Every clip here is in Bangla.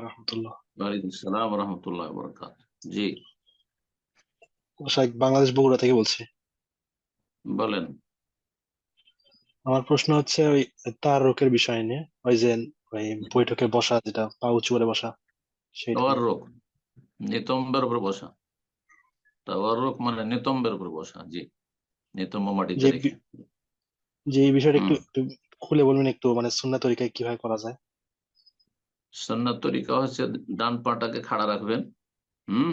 রহমতুল্লাহ ওয়ালাইকুম সালাম রহমতুল্লাহ বরকাত জি। শাইখ বাংলাদেশ বগুড়া থেকে বলছি। বলেন। আমার প্রশ্ন হচ্ছে ওই তারকের বিষয় নিয়ে ওই যে ওই বৈঠকে বসা যেটা পা উঁচু করে বসা সেইটা তাওয়ার রোগ নিতম্বের উপর বসা। তাওয়ার রোগ মানে নিতম্বের উপর বসা জি। নিতম্ব মাটিতে রেখে যে এই বিষয়টা একটু একটু খুলে বলবেন একটু মানে সুন্নাহ তরিকায় কীভাবে করা যায়? সন্ন্যত তরিকা হচ্ছে ডান পাটাকে খাড়া রাখবেন, হুম?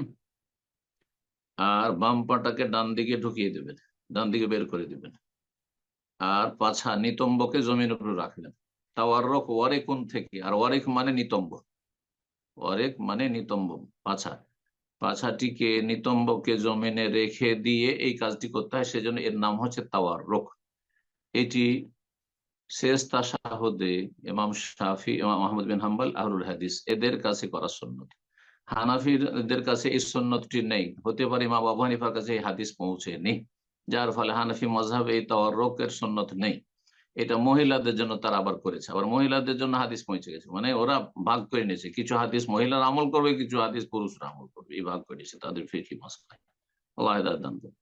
আর বাম পাটাকে ডান দিকে ঢুকিয়ে দেবেন, ডান দিকে বের করে দিবেন। আর পাছা নিতম্বকে জমির উপর রাখবেন। তাওয়ারক ওয়ারেকুন থেকে? আর ওয়ারেক মানে নিতম্ব। ওয়ারেক মানে নিতম্ব, পাছা। পাছাটিকে নিতম্বকে জমিনে রেখে দিয়ে এই কাজটি করতে হয়, সেজন্য এর নাম হচ্ছে তাওয়ার রোক এটি শেষ ইমাম শাফি, ইমাম আহমদ বিন হাম্বল আহরুল হাদিস। এদের কাছে করা সন্ন্যত কাছে এই সন্ন্যতটি নেই। হতে পারে ইমাম আবু হানিফার কাছে এই হাদিস পৌঁছেনি। যার ফলে হানাফি মজাব এই তাওয়ারকের সন্ন্যত নেই। এটা মহিলাদের জন্য তারা আবার করেছে। আবার মহিলাদের জন্য হাদিস পৌঁছে গেছে। মানে ওরা ভাগ করে নিয়েছে। কিছু হাদিস মহিলারা আমল করবে, কিছু হাদিস পুরুষরা আমল করবে। এই ভাগ করে নিয়েছে। তাদের ফিকি মাসলায়। আল্লাহ দান করুন।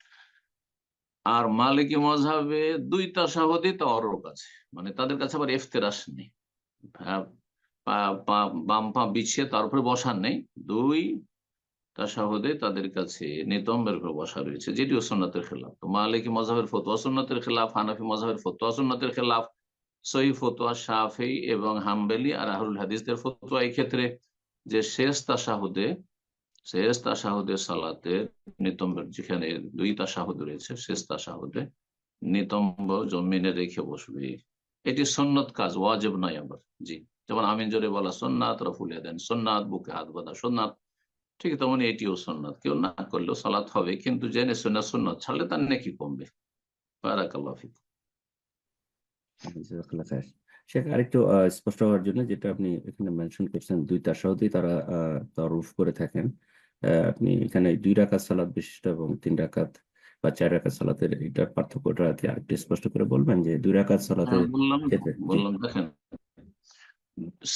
আর মালিকি মজাবে দুই তাসাহদি তাওয়ারক আছে। মানে তাদের কাছে আবার এফতেরাস নেই। হ্যাঁ, বাম পা বিছিয়ে তার উপরে বসার নেই। দুই তাসাহুদে তাদের কাছে নিতম্বের উপর বসা রয়েছে যেটি সুন্নতের খেলাফ। তো মালিকি মজাহের ফতোয়া সুন্নতের খেলাফ হানাফি মজাহের ফতোয়া সুন্নতের খেলাফ সহি ফতোয়া শাফি এবং হাম্বেলি আর আহরুল হাদিসদের ফতোয়া এই ক্ষেত্রে যে শেষ তাসাহুদে শেষ সালাতে যেখানে দুই রয়েছে শেষ নিতম্ব জমিনে রেখে বসবে। এটি সন্ন্যত কাজ ওয়াজিব নয় আবার। জি যেমন আমিন জোরে বলা সোননাথ রফুলিয়া দেন সোননাথ বুকে হাত বাঁধা সোননাথ ঠিক তেমন এটিও কেউ না করলেও সালাত হবে কিন্তু জেনে শুনে সুন্নত ছাড়লে তার নাকি কমবে। বারাকাল্লাহ ফিক। জাযাকাল্লাহ শেখ আরেকটু স্পষ্ট হওয়ার জন্য যেটা আপনি এখানে মেনশন করছেন দুই তারা আহ, তারুফ করে থাকেন। আপনি এখানে দুই রাকাত সালাত বিশিষ্ট এবং তিন রাকাত বা চার রাকাত সালাতের এটার পার্থক্যটা আরেকটু স্পষ্ট করে বলবেন যে দুই রাকাত হ্যাঁ, বললাম দেখেন।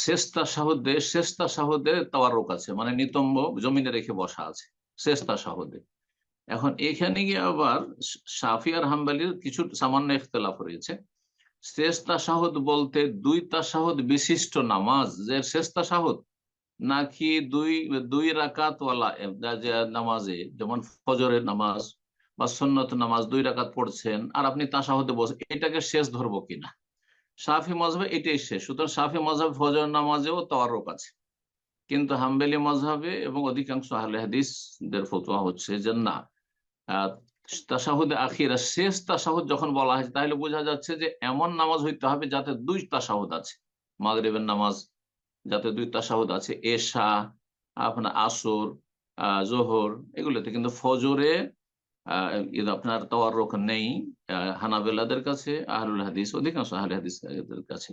শেষতা শাহদে শেষতা শাহদে তাওয়ারুক আছে মানে নিতম্ব জমিনে রেখে বসা আছে শেষতা শাহদে এখন এখানে গিয়ে আবার আর হাম্বালির কিছু সামান্য ইখতলাফ রয়েছে। শেষ তাসাহুদ বলতে দুই তাসাহুদ বিশিষ্ট নামাজ যে শেষ তাসাহুদ নাকি দুই দুই রাকাত নামাজে, যেমন ফজরের নামাজ বা সন্নত নামাজ দুই রাকাত পড়ছেন, আর আপনি তাসাহুদে বসে, এটাকে শেষ ধরবো কিনা? সাফি মজহাবে এটাই শেষ। সুতরাং সাফি মজহাব ফজর নামাজেও তাওয়ারক আছে। কিন্তু হাম্বেলি মজহাবে এবং অধিকাংশ আহলে হাদিসদের ফতোয়া হচ্ছে যে না তাসাহুদে আখিরা, শেষ তাসাহুদ যখন বলা হয়েছে, তাহলে বোঝা যাচ্ছে যে এমন নামাজ হইতে হবে যাতে দুই তাসাহুদ আছে। মাগরিবের নামাজ যাতে দুই তাসাহুদ আছে, এশা, আপনার আসর জোহর, এগুলোতে কিন্তু ফজরে ঈদ আপনার তাওয়ারুক নেই হানাবেলাদের কাছে, আহলুল হাদিস, অধিকাংশ আহলে হাদিসদের কাছে।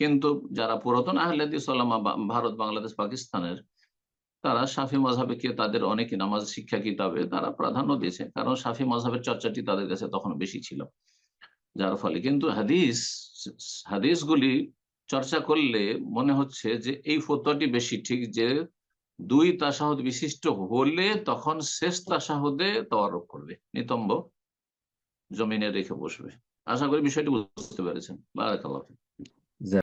কিন্তু যারা পুরাতন আহলে হাদিস ভারত, বাংলাদেশ, পাকিস্তানের, তারা শাফি মজাবেকে তাদের অনেক নামাজ, শিক্ষা, কিতাবে তারা প্রাধান্য দিয়েছে, কারণ শাফি মজাবের চর্চাটি তাদের কাছে তখন বেশি ছিল। যার ফলে কিন্তু হাদিস, হাদিসগুলি চর্চা করলে মনে হচ্ছে যে এই ফতোয়াটি বেশি ঠিক যে দুই তাসাহদ বিশিষ্ট হলে তখন শেষ তাসাহদে তওয়ারক করবে। নিতম্ব জমিনে রেখে বসবে। আশা করি বিষয়টি বুঝতে পেরেছেন। বারাকাল্লাহ।